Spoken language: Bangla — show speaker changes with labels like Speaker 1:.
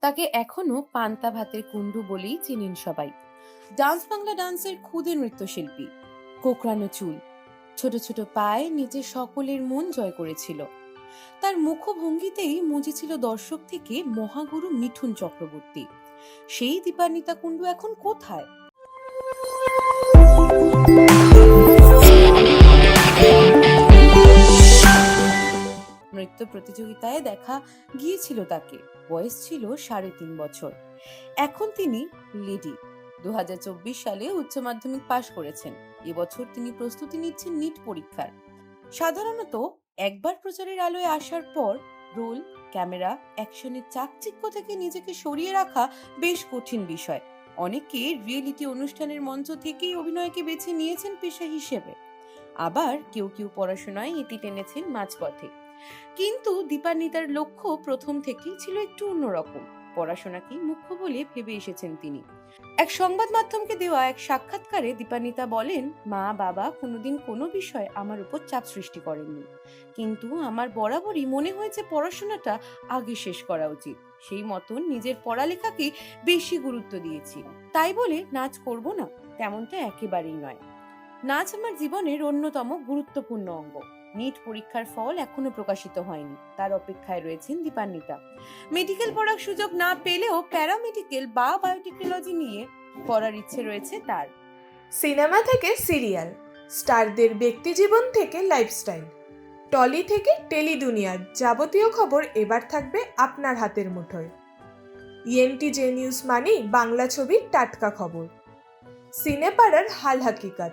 Speaker 1: তাকে এখনও পান্তা ভাতের কুণ্ডু বলেই চেনেন সবাই। ডান্স বাংলা ডান্সের খুদে নৃত্যশিল্পী। কোকড়ানো চুল। ছোট ছোট পায়ে নিজে সকলের মন জয় করেছিল। তার মুখভঙ্গিতেই মজেছিল দর্শক থেকে মহাগুরু মিঠুন চক্রবর্তী। সেই দীপান্বিতা কুণ্ডু এখন কোথায়? নৃত্য প্রতিযোগিতায় দেখা গিয়েছিল তাকে। বয়স ছিল সাড়ে তিন বছর। এখন তিনি লেডি। দু সালে উচ্চ মাধ্যমিক পাশ করেছেন। এবছর তিনি প্রস্তুতি নিচ্ছেন নিট পরীক্ষার। সাধারণত একবার প্রচারের আলোয় আসার পর রোল, ক্যামেরা, অ্যাকশনের চাকচিক্য থেকে নিজেকে সরিয়ে রাখা বেশ কঠিন বিষয়। অনেকে রিয়েলিটি অনুষ্ঠানের মঞ্চ থেকেই অভিনয়কে বেছে নিয়েছেন পেশা হিসেবে। আবার কেউ কেউ পড়াশোনায় ইতি টেনেছেন মাঝপথে। কিন্তু দীপান্বিতার লক্ষ্য প্রথম থেকেই ছিল একটু অন্যরকম পড়াশোনাকেই মুখ্য বলে ভেবে এসেছেন তিনি। এক সংবাদ মাধ্যমকে দেওয়া এক সাক্ষাৎকারে দীপান্বিতা বলেন, মা, বাবা কোনোদিন কোনো বিষয় আমার উপর চাপ সৃষ্টি করেননি। কিন্তু আমার বরাবরই মনে হয়েছে পড়াশোনাটা আগে শেষ করা উচিত। সেই মতন নিজের পড়ালেখাকে বেশি গুরুত্ব দিয়েছি। তাই বলে নাচ করব না, তেমনটা একেবারেই নয়। নাচ আমার জীবনের অন্যতম গুরুত্বপূর্ণ অঙ্গ। নিট পরীক্ষার ফল এখনও প্রকাশিত হয়নি। তার অপেক্ষায় রয়েছেন দীপান্বিতা। মেডিকেল পড়ার সুযোগ না পেলেও প্যারামেডিকেল বা বায়োটেকনোলজি নিয়ে পড়ার ইচ্ছে রয়েছে তার।
Speaker 2: সিনেমা থেকে সিরিয়াল, স্টারদের ব্যক্তিজীবন থেকে লাইফস্টাইল টলি থেকে টেলি দুনিয়ার যাবতীয় খবর এবার থাকবে আপনার হাতের মুঠোয়। ইএনটি জে নিউজ মানেই বাংলা ছবির টাটকা খবর। সিনেপাড়ার হাল হাকিকাত